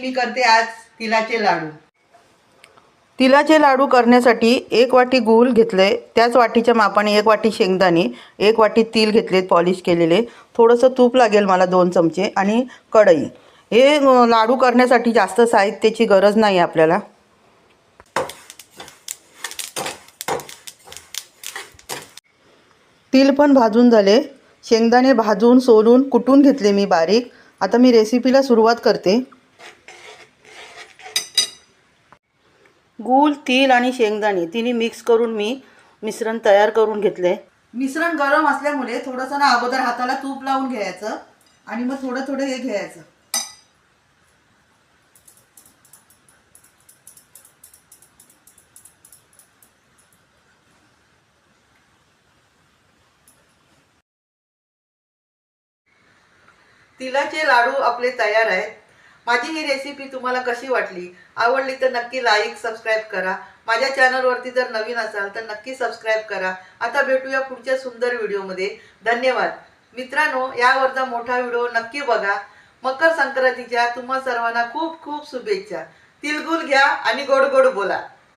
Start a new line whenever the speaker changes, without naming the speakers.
मी करते आज तिलाचे लाडू.
तिलाचे लाडू करण्यासाठी एक वाटी गूळ घेतले त्याच वाटीच्या मापाने एक वाटी शेंगदाणे एक वाटी तिल घेतलेत पॉलिश केलेले. थोडंसं तूप लागेल मला दोन चमचे आणि कढई. हे लाडू करण्यासाठी जास्त साहित्याची गरज नाही आपल्याला. तिल पण भाजून झाले. शेंगदाणे भाजून सोलून कुटून घेतले मी बारीक. आता मी रेसिपीला सुरुवात करते. गूळ तील आणि शेंगदाणे. तिन्ही मिक्स करून मी मिश्रण तयार करून घेतले. मिश्रण गरम असल्यामुळे थोडंसं ना अगोदर हाताला तूप लावून घ्यायचं आणि मग थोडं थोडं हे घ्यायचं. तिलाचे लाडू आपले तयार आहेत. माझी ही रेसिपी तुम्हाला कशी वाटली? आवडली तर नक्की लाईक सबस्क्राईब करा. माझ्या चॅनलवरती जर नवीन असाल तर नक्की सबस्क्राईब करा. आता भेटूया पुढच्या सुंदर व्हिडिओमध्ये धन्यवाद. मित्रांनो यावरचा मोठा व्हिडिओ नक्की बघा. मकर संक्रांतीच्या तुम्हा सर्वांना खूप खूप शुभेच्छा. तिलगुल घ्या आणि गोड गोड बोला.